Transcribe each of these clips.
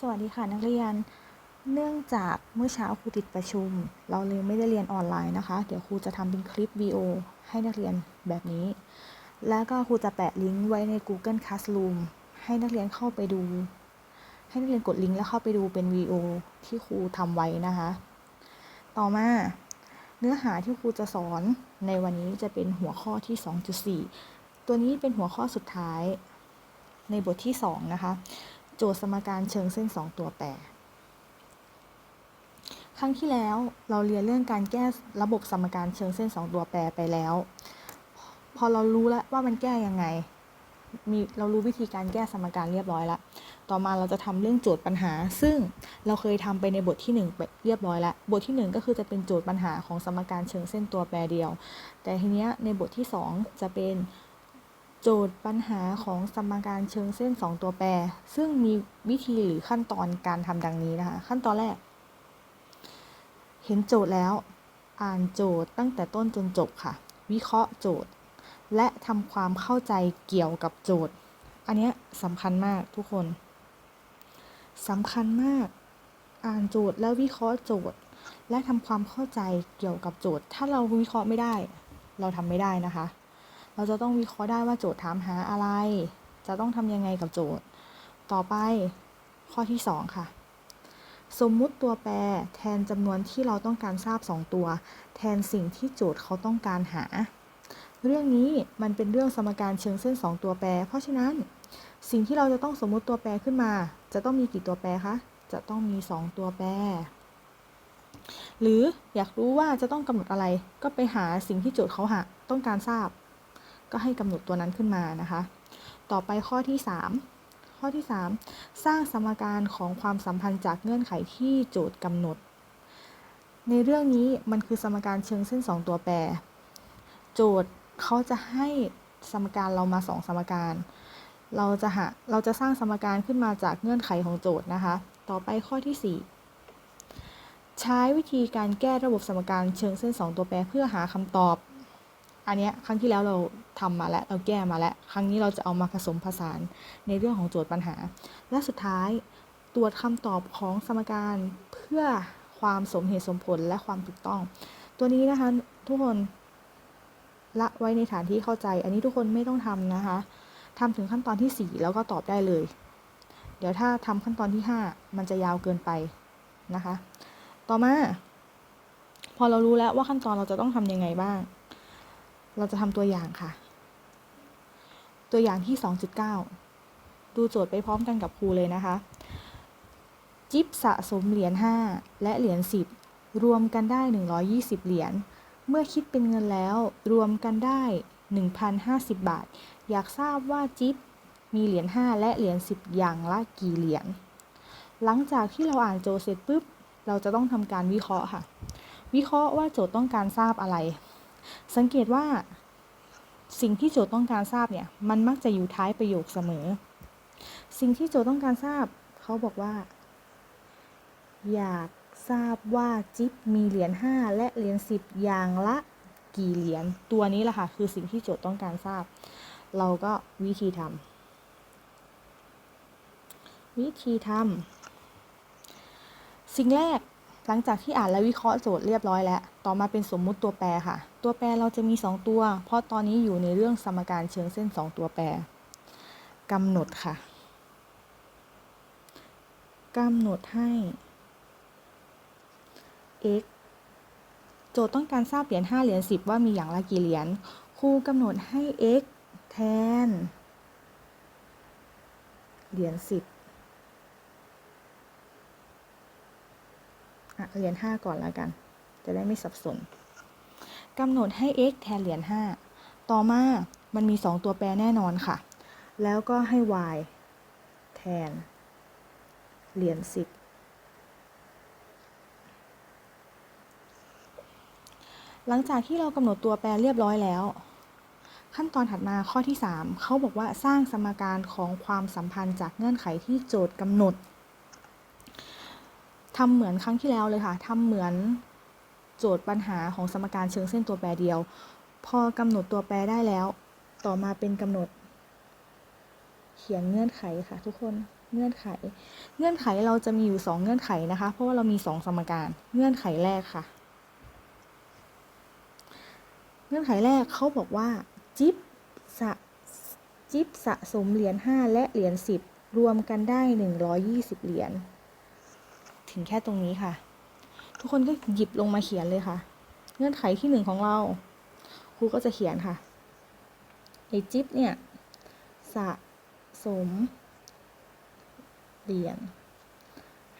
สวัสดีค่ะนักเรียน เนื่องจากเมื่อเช้าครูติดประชุม เราเลยไม่ได้เรียนออนไลน์นะคะ เดี๋ยวครูจะทำเป็นคลิปวีโอให้นักเรียนแบบนี้ แล้วก็ครูจะแปะลิงก์ไว้ใน Google Classroom ให้นักเรียนเข้าไปดู ให้นักเรียนกดลิงก์แล้วเข้าไปดูเป็นวีโอที่ครูทำไว้นะคะ ต่อมาเนื้อหาที่ครูจะสอนในวันนี้จะเป็นหัวข้อที่ 2.4 ตัวนี้เป็นหัวข้อสุดท้ายในบทที่ 2 นะคะ โจทย์สมการเชิงเส้น 2 ตัวแปร ครั้งที่แล้วเราเรียนเรื่องการแก้ระบบสมการเชิงเส้น 2 ตัวแปรไปแล้ว พอเรารู้แล้วว่ามันแก้ยังไง มีเรารู้วิธีการแก้สมการเรียบร้อยแล้ว ต่อมาเราจะทำเรื่องโจทย์ปัญหา ซึ่งเราเคยทำไปในบทที่ 1 ไปเรียบร้อยแล้ว บทที่ 1 ก็คือจะเป็นโจทย์ปัญหาของสมการเชิงเส้นตัวแปรเดียว แต่ทีเนี้ยในบทที่ 2 จะเป็น โจทย์ปัญหาของสมการเชิงเส้น 2 ตัวแปร ซึ่งมีวิธีหรือขั้นตอนการทำดังนี้นะคะ ขั้นตอนแรก เห็นโจทย์แล้ว อ่านโจทย์ตั้งแต่ต้นจนจบค่ะ วิเคราะห์โจทย์ และทำความเข้าใจเกี่ยวกับโจทย์ อันนี้สำคัญมากทุกคนสำคัญมาก อ่านโจทย์แล้ววิเคราะห์โจทย์ และทำความเข้าใจเกี่ยวกับโจทย์ ถ้าเราวิเคราะห์ไม่ได้ เราทำไม่ได้นะคะ เราจะต้องวิเคราะห์ได้ว่าโจทย์ถามหาอะไร จะต้องทำยังไงกับโจทย์ ต่อไปข้อที่ 2 ค่ะ สมมุติตัวแปรแทนจำนวนที่เราต้องการทราบ 2 ตัว แทนสิ่งที่โจทย์เขาต้องการหา เรื่องนี้มันเป็นเรื่องสมการเชิงเส้น 2 ตัวแปร เพราะฉะนั้นสิ่งที่เราจะต้องสมมุติตัวแปรขึ้นมา จะต้องมีกี่ตัวแปรคะ จะต้องมี 2 ตัวแปร หรืออยากรู้ว่าจะต้องกำหนดอะไร ก็ไปหาสิ่งที่โจทย์เขาหาต้องการทราบ ก็ให้กำหนดตัวนั้นขึ้นมานะคะ ต่อไปข้อที่ 3 ข้อที่ 3 สร้างสมการของความสัมพันธ์จากเงื่อนไขที่โจทย์กำหนด ในเรื่องนี้มันคือสมการเชิงเส้น 2 ตัวแปร โจทย์เขาจะให้สมการเรามา 2 สมการ เราจะหาเราจะสร้างสมการขึ้นมาจากเงื่อนไขของโจทย์นะคะ ต่อไปข้อที่ 4ใช้วิธีการแก้ระบบสมการเชิงเส้น 2 ตัวแปรเพื่อหาคำตอบ อันเนี้ยครั้งที่แล้วเรา ทำมาแล้วเราแก้มาแล้ว ครั้งนี้เราจะเอามาผสมผสานในเรื่องของโจทย์ปัญหา และสุดท้ายตรวจคำตอบของสมการเพื่อความสมเหตุสมผลและความถูกต้อง ตัวนี้นะคะทุกคนละไว้ในฐานที่เข้าใจ อันนี้ทุกคนไม่ต้องทำนะคะทำถึงขั้นตอนที่ 4 แล้วก็ตอบได้เลย เดี๋ยวถ้าทำขั้นตอนที่ 5 มันจะยาวเกินไปนะคะ ต่อมา พอเรารู้แล้วว่าขั้นตอนเราจะต้องทำยังไงบ้าง เราจะทำตัวอย่างค่ะ ตัวอย่างที่ 2.9 ดูโจทย์ไปพร้อมกันกับครูเลยนะคะ จิ๊บสะสมเหรียญ5และเหรียญ10 รวมกันได้ 120 เหรียญ เมื่อคิดเป็นเงินแล้วรวมกันได้ 1,050 บาท อยากทราบว่าจิ๊บมีเหรียญ5และเหรียญ10 อย่างละกี่เหรียญ หลังจากที่เราอ่านโจทย์เสร็จปุ๊บ เราจะต้องทำการวิเคราะห์ค่ะ วิเคราะห์ว่าโจทย์ต้องการทราบอะไร สังเกตว่า สิ่งที่โจทย์ต้องการทราบเนี่ย มันมักจะอยู่ท้ายประโยคเสมอ สิ่งที่โจทย์ต้องการทราบ เขาบอกว่า อยากทราบว่าจิ๊บมีเหรียญ5และเหรียญ10 อย่างละกี่เหรียญ ตัวนี้แหละค่ะ คือสิ่งที่โจทย์ต้องการทราบ เราก็วิธีทำวิธีทำสิ่งแรก หลังจากที่อ่านและวิเคราะห์โจทย์เรียบร้อยแล้ว ต่อมาเป็นสมมุติตัวแปรค่ะ ตัวแปรเราจะมี 2 ตัว เพราะตอนนี้อยู่ในเรื่องสมการเชิงเส้น 2 ตัวแปรกำหนดค่ะกำหนดให้ x โจทย์ต้องการทราบเหรียญ5เหรียญ10 ว่ามีอย่างละกี่เหรียญ ครูกำหนดให้ x แทน เหรียญ10อะ เหรียญ5ก่อนแล้วกัน จะได้ไม่สับสนกำหนดให้ x แทนเหรียญ5ต่อมามันมี 2 ตัวแปรแน่นอนค่ะ แล้วก็ให้ y แทน เหรียญ10 หลังจากที่เรากำหนดตัวแปรเรียบร้อยแล้ว ขั้นตอนถัดมาข้อที่ 3 เขาบอกว่าสร้างสมการของความสัมพันธ์จากเงื่อนไขที่โจทย์กำหนด ทำเหมือนครั้งที่แล้วเลยค่ะทำเหมือนโจทย์ปัญหาของสมการเชิงเส้นตัวแปรเดียว พอกำหนดตัวแปรได้แล้ว ต่อมาเป็นกำหนด เขียนเงื่อนไขค่ะ ทุกคนเงื่อนไข เงื่อนไขเราจะมีอยู่สองเงื่อนไขนะคะ เพราะว่าเรามีสองสมการ เงื่อนไขแรกค่ะ เงื่อนไขแรกเขาบอกว่า จิ๊บสะจิ๊บสะสมเหรียญ5และเหรียญ10 รวมกันได้ 120 เหรียญ ถึงแค่ตรงนี้ค่ะ ทุกคนก็หยิบลงมาเขียนเลยค่ะ เงื่อนไขที่หนึ่งของเราครูก็จะเขียนค่ะไอจิ๊บเนี่ยสะสมเหรียญ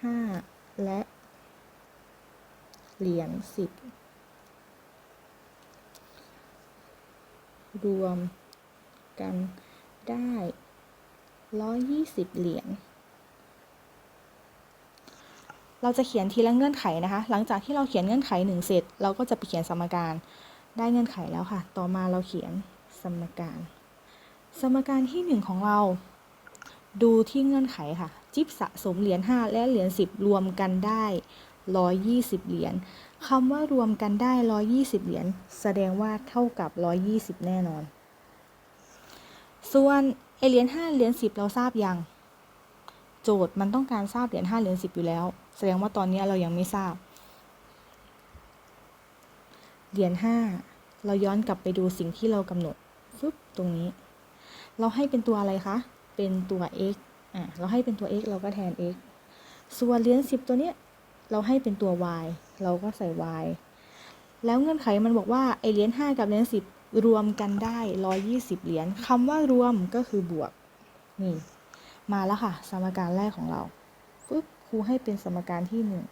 5และเหรียญ10รวมกันได้120เหรียญ เราจะเขียนทีละเงื่อนไขนะคะ หลังจากที่เราเขียนเงื่อนไขหนึ่งเสร็จ เราก็จะไปเขียนสมการ ได้เงื่อนไขแล้วค่ะ ต่อมาเราเขียนสมการ สมการที่หนึ่งของเรา ดูที่เงื่อนไขค่ะ จิ๊บสะสมเหรียญ5และเหรียญ10 รวมกันได้ 120 เหรียญคำว่ารวมกันได้ 120 เหรียญแสดงว่าเท่ากับ 120 แน่นอน ส่วนไอเหรียญ5เหรียญ10 เราทราบยัง โจทย์มันต้องการทราบเหรียญ5เหรียญ10 อยู่แล้ว แสดงว่าตอนนี้เรายังไม่ทราบ เหรียญ5เราย้อนกลับไปดูสิ่งที่เรากำหนดฟึบตรงนี้ เราให้เป็นตัวอะไรคะ เป็นตัว x อะเราให้เป็นตัว x เราก็แทน x ส่วนเหรียญ10 ตัวเนี้ยเราให้เป็นตัว y เราก็ใส่ y แล้วเงื่อนไขมันบอกว่าไอเหรียญ5กับเหรียญ10 รวมกันได้ 120 เหรียญคำว่ารวมก็คือบวกนี่ มาแล้วค่ะ สมการแรกของเราปึ๊บครูให้เป็นสมการที่หนึ่ง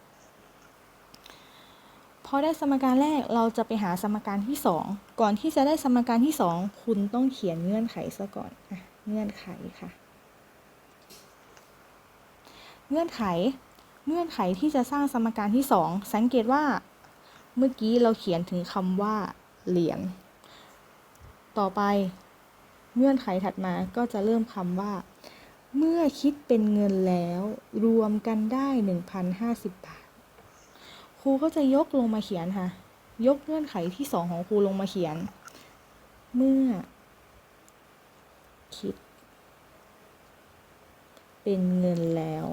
พอได้สมการแรกเราจะไปหาสมการที่สองก่อนที่จะได้สมการที่สองคุณต้องเขียนเงื่อนไขซะก่อนอะเงื่อนไขค่ะ เงื่อนไข เงื่อนไขที่จะสร้างสมการที่สองสังเกตว่าเมื่อกี้เราเขียนถึงคำว่าเหรียญต่อไป เงื่อนไขถัดมาก็จะเริ่มคำว่า เมื่อคิดเป็นเงินแล้ว รวมกันได้ 1,050 บาท ครูก็จะยกลงมาเขียนค่ะ ยกเงื่อนไขที่สองของครูลงมาเขียน เมื่อ คิด เป็นเงินแล้ว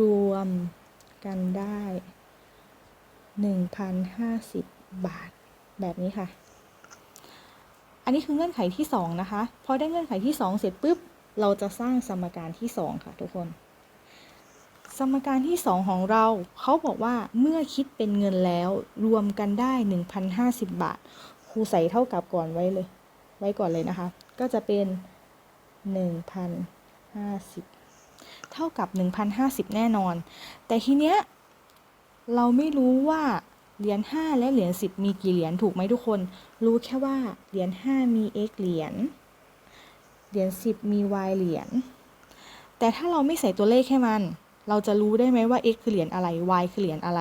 รวมกันได้ 1,050 บาท แบบนี้ค่ะอันนี้คือเงื่อนไขที่ 2 นะคะ พอได้เงื่อนไขที่ 2 เสร็จปุ๊บ เราจะสร้างสมการที่ 2 ค่ะทุกคน สมการที่ 2 ของเรา เขาบอกว่าเมื่อคิดเป็นเงินแล้วรวมกันได้ 1,050 บาท ครูใส่เท่ากับก่อนไว้เลย ไว้ก่อนเลยนะคะ ก็จะเป็น 1,050 เท่ากับ 1,050 แน่นอน แต่ทีเนี้ยเราไม่รู้ว่าเหรียญ5และเหรียญ10 มีกี่เหรียญถูกไหมทุกคน รู้แค่ว่าเหรียญ5มี x เหรียญ เหรียญ10 มี y เหรียญ แต่ถ้าเราไม่ใส่ตัวเลขให้มัน เราจะรู้ได้ไหมว่า x คือเหรียญอะไร y คือเหรียญอะไร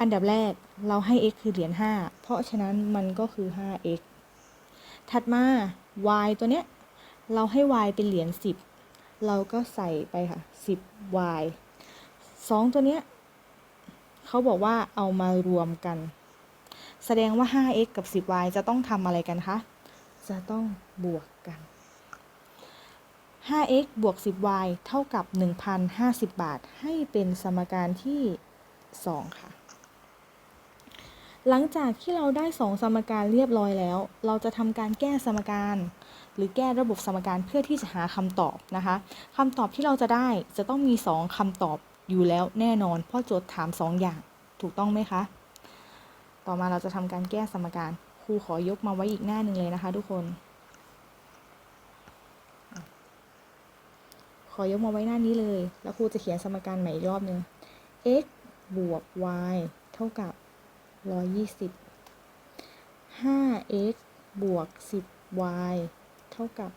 อันดับแรกเราให้ x คือเหรียญ5 เพราะฉะนั้นมันก็คือ 5x ถัดมา y ตัวเนี้ย เราให้ y เป็นเหรียญ10 เราก็ใส่ไปค่ะ 10y 2 ตัวเนี้ยเขาบอกว่าเอามารวมกัน แสดงว่า 5x กับ 10y จะต้องทำอะไรกันคะ จะต้องบวกกัน 5x บวก 10y เท่ากับ 1,050 บาท ให้เป็นสมการที่ 2 ค่ะ หลังจากที่เราได้ 2 สมการเรียบร้อยแล้ว เราจะทำการแก้สมการ หรือแก้ระบบสมการเพื่อที่จะหาคำตอบนะคะคำตอบที่เราจะได้จะต้องมี 2คำตอบอยู่แล้วแน่นอน เพราะโจทย์ถาม 2 อย่าง ถูกต้องไหมคะ ต่อมาเราจะทำการแก้สมการ ครูขอยกมาไว้อีกหน้าหนึ่งเลยนะคะ ทุกคน ขอยกมาไว้หน้านี้เลย แล้วครูจะเขียนสมการใหม่อีกรอบหนึ่ง x บวก y เท่ากับ 120 5x บวก 10y เท่ากับ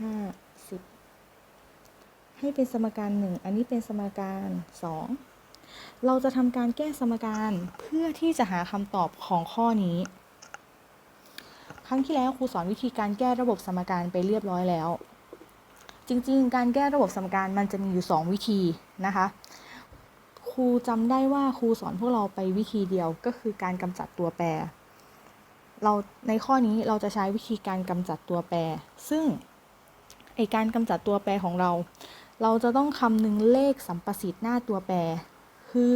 1,050 ให้เป็นสมการ 1 อันนี้เป็นสมการ 2 เราจะทำการแก้สมการเพื่อที่จะหาคำตอบของข้อนี้ ครั้งที่แล้วครูสอนวิธีการแก้ระบบสมการไปเรียบร้อยแล้ว จริงๆ การแก้ระบบสมการมันจะมีอยู่ 2 วิธีนะคะ ครูจำได้ว่าครูสอนพวกเราไปวิธีเดียวก็คือการกำจัดตัวแปร เราในข้อนี้เราจะใช้วิธีการกำจัดตัวแปร ซึ่งไอการกำจัดตัวแปรของเรา เราจะต้องคำนึงเลขสัมประสิทธิ์หน้าตัวแปร คือ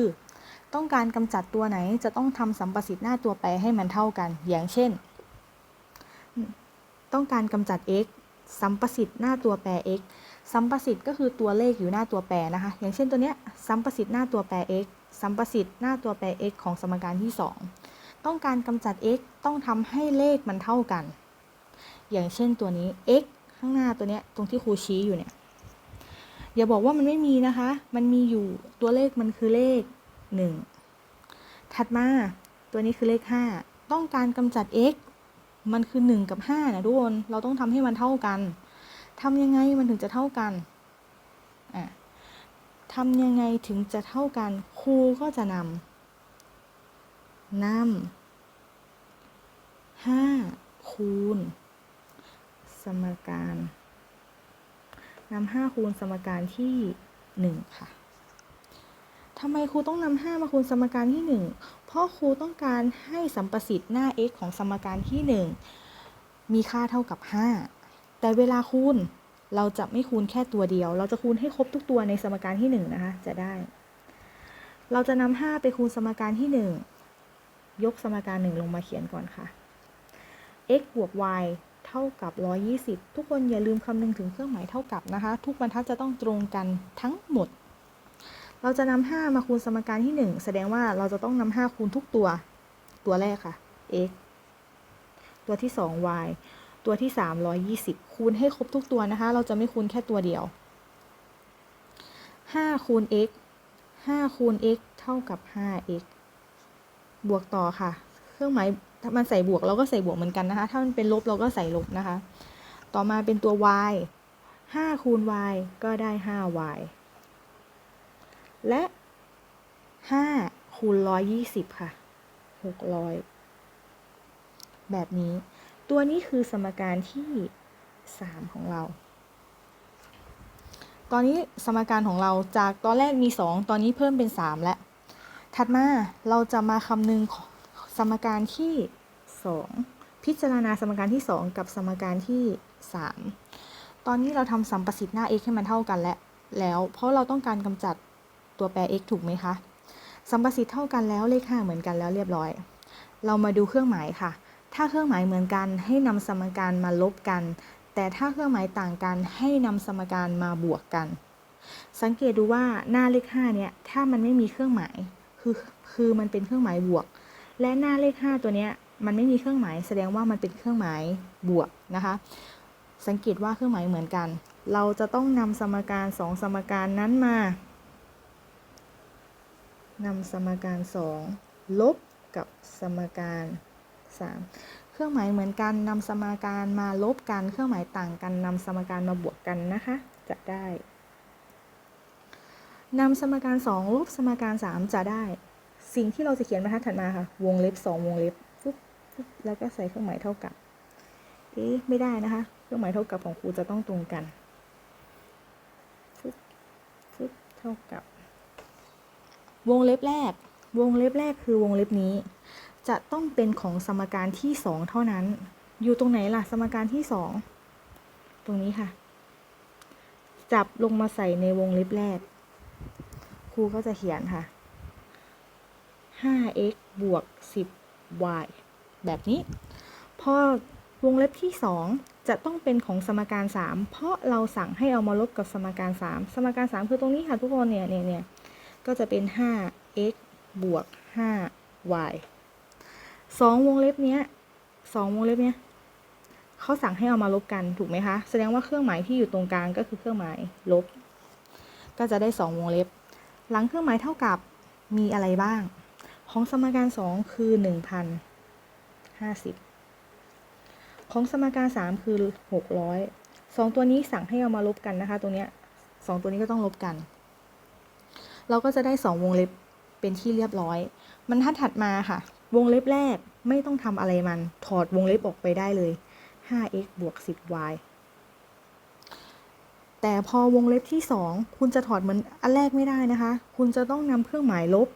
ต้องการกำจัดตัวไหนจะต้องทำสัมประสิทธิ์หน้าตัวแปรให้มันเท่ากัน อย่างเช่น ต้องการกำจัด x สัมประสิทธิ์หน้าตัวแปร x สัมประสิทธิ์ก็คือตัวเลขอยู่หน้าตัวแปรนะคะ อย่างเช่นตัวเนี้ยสัมประสิทธิ์หน้าตัวแปร x สัมประสิทธิ์หน้าตัวแปร x ของสมการที่ 2 ต้องการกำจัด x ต้องทำให้เลขมันเท่ากัน อย่างเช่นตัวนี้ x ข้างหน้าตัวเนี้ยตรงที่ครูชี้อยู่เนี่ยอย่าบอกว่ามันไม่มีนะคะ มันมีอยู่ตัวเลขมันคือเลข 1 ถัดมาตัวนี้คือเลข 5 ต้องการกำจัด x มันคือ 1 กับ 5 นะทุกคน เราต้องทำให้มันเท่ากันทำยังไงมันถึงจะเท่ากันอะทำยังไงถึงจะเท่ากัน ครูก็จะนำนำ5คูณ สมการนำ5คูณสมการที่1ค่ะทำไมครูต้องนำ5มาคูณสมการที่1 เพราะครูต้องการให้สัมประสิทธิ์หน้า x ของสมการที่ 1 มีค่าเท่ากับ 5 แต่เวลาคูณเราจะไม่คูณแค่ตัวเดียว เราจะคูณให้ครบทุกตัวในสมการที่ 1 นะคะ จะได้ เราจะนำ5ไปคูณสมการที่ 1 ยกสมการ 1 ลงมาเขียนก่อนค่ะ x บวก y เท่ากับ 120 ทุกคนอย่าลืมคำนึงถึงเครื่องหมายเท่ากับนะคะ ทุกบรรทัดจะต้องตรงกันทั้งหมด เราจะนำ5มาคูณสมการที่ 1 แสดงว่าเราจะต้องนำ5คูณทุกตัว ตัวแรกค่ะ x ตัวที่ 2 y ตัวที่3 120 คูณให้ครบทุกตัวนะคะ เราจะไม่คูณแค่ตัวเดียว 5 คูณ x 5 คูณ x เท่ากับ 5x บวกต่อค่ะ เครื่องหมายถ้ามันใส่บวกเราก็ใส่บวกเหมือนกันนะคะ ถ้ามันเป็นลบเราก็ใส่ลบนะคะ ต่อมาเป็นตัว y 5 คูณ y ก็ได้ 5y และ 5 คูณ 120 ค่ะ 600 แบบนี้ ตัวนี้คือสมการที่ 3 ของเรา ตอนนี้สมการของเราจากตอนแรกมี 2 ตอนนี้เพิ่มเป็น 3 แล้ว ถัดมาเราจะมาคำนึงสมการที่ 2 พิจารณาสมการที่ 2 กับสมการที่ 3 ตอนนี้เราทำสัมประสิทธิ์หน้า x ให้มันเท่ากันแล้วแล้ว เพราะเราต้องการกำจัด ตัวแปร x ถูกไหมคะสัมประสิทธิ์เท่ากันแล้วเลข5เหมือนกันแล้วเรียบร้อย เรามาดูเครื่องหมายค่ะ ถ้าเครื่องหมายเหมือนกันให้นำสมการมาลบกัน แต่ถ้าเครื่องหมายต่างกันให้นำสมการมาบวกกัน สังเกตดูว่าหน้าเลข5เนี่ยถ้ามันไม่มีเครื่องหมายคือคือมันเป็นเครื่องหมายบวก และหน้าเลข 5 ตัวเนี้ยมันไม่มีเครื่องหมาย แสดงว่ามันเป็นเครื่องหมายบวกนะคะ สังเกตว่าเครื่องหมายเหมือนกัน เราจะต้องนำสมการ 2 สมการนั้นมา นำสมการ 2 ลบกับสมการ 3 เครื่องหมายเหมือนกันนำสมการมาลบกัน เครื่องหมายต่างกันนำสมการมาบวกกันนะคะ จะได้นำสมการ 2 ลบสมการ 3 จะได้ สิ่งที่เราจะเขียนบรรทัดถัดมาค่ะ วงเล็บ 2 วงเล็บปุ๊บแล้วก็ใส่เครื่องหมายเท่ากับเอ๊ะไม่ได้นะคะ เครื่องหมายเท่ากับของครูจะต้องตรงกันปุ๊บปุ๊บเท่ากับ วงเล็บแรก วงเล็บแรกคือวงเล็บนี้ จะต้องเป็นของสมการที่2เท่านั้น อยู่ตรงไหนล่ะ สมการที่2ตรงนี้ค่ะ จับลงมาใส่ในวงเล็บแรก ครูก็จะเขียนค่ะ 5x บวก 10y แบบนี้ พอวงเล็บที่ 2 จะต้องเป็นของสมการ 3 เพราะเราสั่งให้เอามาลบกับสมการ 3 สมการ 3 คือตรงนี้ค่ะทุกคนเนี่ยเนี่ยเนี่ย ก็จะเป็น 5x บวก 5y 2วงเล็บเนี้ย2วงเล็บเนี้ยเขาสั่งให้เอามาลบกันถูกไหมคะ แสดงว่าเครื่องหมายที่อยู่ตรงกลางก็คือเครื่องหมายลบ ก็จะได้2วงเล็บ หลังเครื่องหมายเท่ากับมีอะไรบ้าง ของสมการ2คือ1,050ของสมการ3คือ600 2ตัวนี้สั่งให้เอามาลบกันนะคะ ตรงเนี้ย2ตัวนี้ก็ต้องลบกัน เราก็จะได้ 2 วงเล็บเป็นที่เรียบร้อย มันทัดถัดมาค่ะ วงเล็บแรกไม่ต้องทำอะไรมัน ถอดวงเล็บออกไปได้เลย 5x บวก 10y แต่พอวงเล็บที่ 2 คุณจะถอดเหมือนอันแรกไม่ได้นะคะ คุณจะต้องนำเครื่องหมายลบ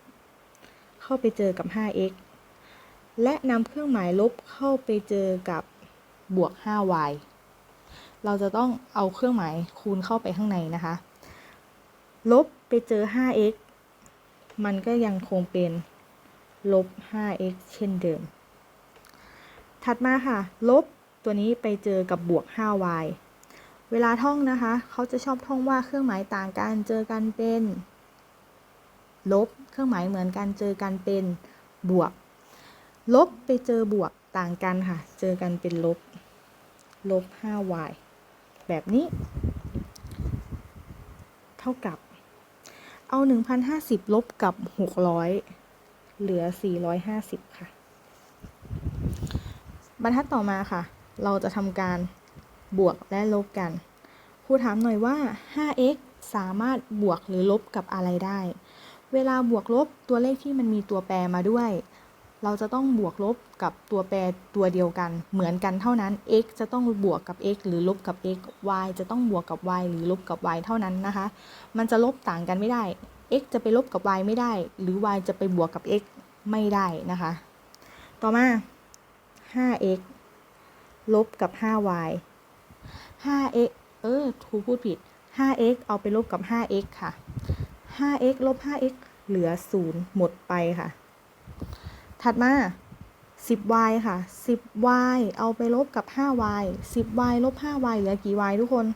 เข้าไปเจอกับ 5x และนำเครื่องหมายลบเข้าไปเจอกับบวก 5y เราจะต้องเอาเครื่องหมายคูณเข้าไปข้างในนะคะ ลบ ไปเจอ 5x มันก็ยังคงเป็นลบ 5x เช่นเดิม ถัดมาค่ะ ลบตัวนี้ไปเจอกับบวก 5y เวลาท่องนะคะ เขาจะชอบท่องว่าเครื่องหมายต่างกันเจอกันเป็น ลบ เครื่องหมายเหมือนกันเจอกันเป็นบวก ลบไปเจอบวกต่างกันค่ะ เจอกันเป็นลบ ลบ 5y แบบนี้ เท่ากับ เอา 1,050 ลบกับ 600 เหลือ 450 ค่ะ บรรทัดต่อมาค่ะ เราจะทำการบวกและลบกัน ครูถามหน่อยว่า 5x สามารถบวกหรือลบกับอะไรได้ เวลาบวกลบตัวเลขที่มันมีตัวแปรมาด้วย เราจะต้องบวกลบกับตัวแปรตัวเดียวกัน เหมือนกันเท่านั้น x จะต้องบวกกับ x หรือลบกับ x y จะต้องบวกกับ y หรือลบกับ y เท่านั้นนะคะ มันจะลบต่างกันไม่ได้ x จะไปลบกับ y ไม่ได้ หรือ y จะไปบวกกับ x ไม่ได้นะคะ ต่อมา 5x ลบกับ 5y 5x เออครูพูดผิด 5x เอาไปลบกับ 5x ค่ะ 5x ลบ 5x เหลือ 0 หมดไปค่ะ ถัดมา 10y ค่ะ 10y เอาไปลบกับ 5y 10y ลบ 5y เหลือกี่ y ทุกคน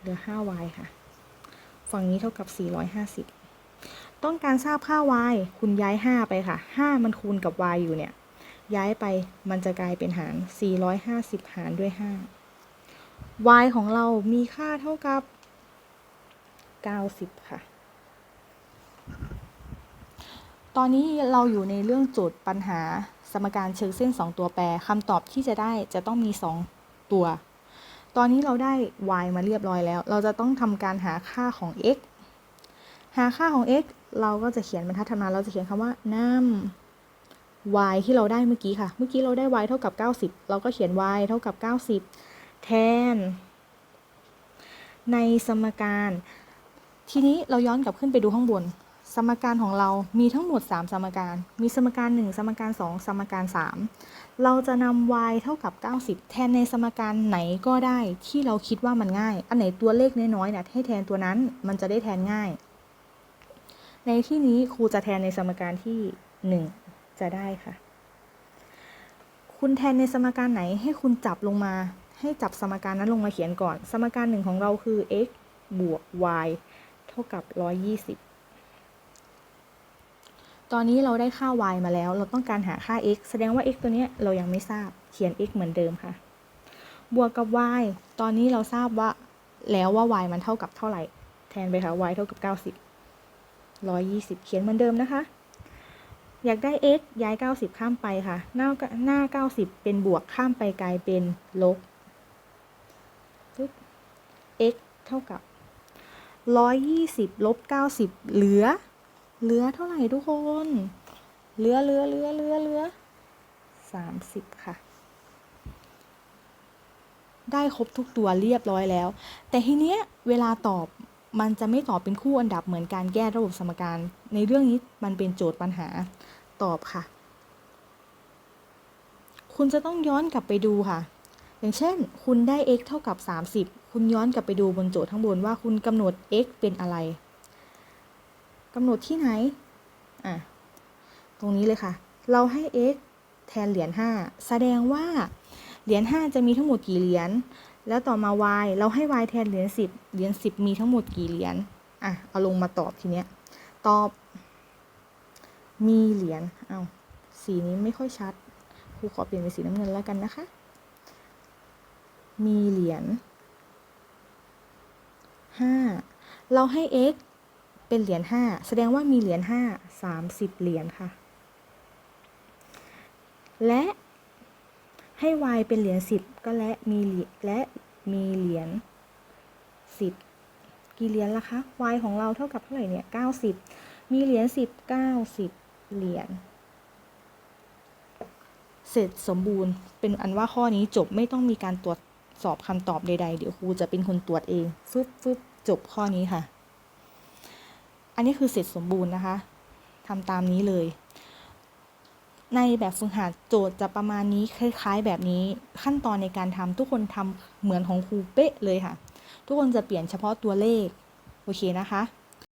เหลือ 5y ค่ะ ฝั่งนี้เท่ากับ 450 ต้องการทราบค่า y คุณย้าย 5 ไปค่ะ 5 มันคูณกับ y อยู่เนี่ย ย้ายไปมันจะกลายเป็นหาร 450 หารด้วย 5 y ของเรามีค่าเท่ากับ 90 ค่ะ ตอนนี้เราอยู่ในเรื่องโจทย์ปัญหาสมการเชิงเส้น 2 ตัวแปรคำตอบที่จะได้จะต้องมี 2 ตัว ตอนนี้เราได้ y มาเรียบร้อยแล้ว เราจะต้องทำการหาค่าของ x หาค่าของ x เราก็จะเขียนบรรทัดถัดมาเราจะเขียนคำว่านำ y ที่เราได้เมื่อกี้ค่ะ เมื่อกี้เราได้ y เท่ากับ 90 เราก็เขียน y เท่ากับ 90 แทน ในสมการ ทีนี้เราย้อนกลับขึ้นไปดูข้างบน สมการของเรามีทั้งหมด 3 สมการ มีสมการ 1 สมการ 2 สมการ 3 เราจะนำ y เท่ากับ 90 แทนในสมการไหนก็ได้ที่เราคิดว่ามันง่าย อันไหนตัวเลขน้อยๆเนี่ยให้แทนตัวนั้นมันจะได้แทนง่าย ในที่นี้ครูจะแทนในสมการที่ 1 จะได้ค่ะ คุณแทนในสมการไหนให้คุณจับลงมา ให้จับสมการนั้นลงมาเขียนก่อน สมการหนึ่งของเราคือ x บวก y เท่ากับ 120 ตอนนี้เราได้ค่า y มาแล้ว เราต้องการหาค่า x แสดงว่า x ตัวนี้เรายังไม่ทราบ เขียน x เหมือนเดิมค่ะ บวกกับ y ตอนนี้เราทราบว่าแล้วว่า y มันเท่ากับเท่าไหร่ แทนไปค่ะ y เท่ากับ 90 120 เขียนเหมือนเดิมนะคะ อยากได้ x ย้าย 90 ข้ามไปค่ะ หน้าหน้า 90 เป็นบวกข้ามไปกลายเป็นลบปึ๊บ x เท่ากับ 120ลบ90 เหลือ เหลือเท่าไหร่ทุกคน เหลือเหลือเหลือเหลือเหลือ30ค่ะ ได้ครบทุกตัวเรียบร้อยแล้ว แต่ทีเนี้ยเวลาตอบมันจะไม่ตอบเป็นคู่อันดับเหมือนการแก้ระบบสมการ ในเรื่องนี้มันเป็นโจทย์ปัญหาตอบค่ะ คุณจะต้องย้อนกลับไปดูค่ะ อย่างเช่น คุณได้ x เท่ากับ 30 คุณย้อนกลับไปดูบนโจทย์ข้างบนว่าคุณกำหนด x เป็นอะไร กำหนดที่ไหน อะ ตรงนี้เลยค่ะ เราให้ x แทนเหรียญ5แสดงว่าเหรียญ5จะมีทั้งหมดกี่เหรียญ แล้วต่อมา y เราให้ y แทนเหรียญ10 เหรียญ10 มีทั้งหมดกี่เหรียญ อะ เอาลงมาตอบทีเนี้ย ตอบ มีเหรียญ เอาสีนี้ไม่ค่อยชัด ครูขอเปลี่ยนเป็นสีน้ำเงินแล้วกันนะคะ มีเหรียญ5เราให้ x เป็นเหรียญ5แสดงว่ามีเหรียญ5 30เหรียญค่ะ และให้ y เป็นเหรียญ10ก็และมีและมีเหรียญ10กี่เหรียญละคะ y ของเราเท่ากับเท่าไหร่เนี่ย90มีเหรียญ10 90เหรียญเสร็จสมบูรณ์เป็นอันว่าข้อนี้จบไม่ต้องมีการตรวจสอบคำตอบใดๆ เดี๋ยวครูจะเป็นคนตรวจเองฟึบฟึบจบข้อนี้ค่ะ อันนี้คือเสร็จสมบูรณ์นะคะทำตามนี้เลย ในแบบฝึกหัดโจทย์จะประมาณนี้คล้ายๆ แบบนี้ขั้นตอนในการทำทุกคนทำเหมือนของครูเป๊ะเลยค่ะ ทุกคนจะเปลี่ยนเฉพาะตัวเลข โอเคนะคะ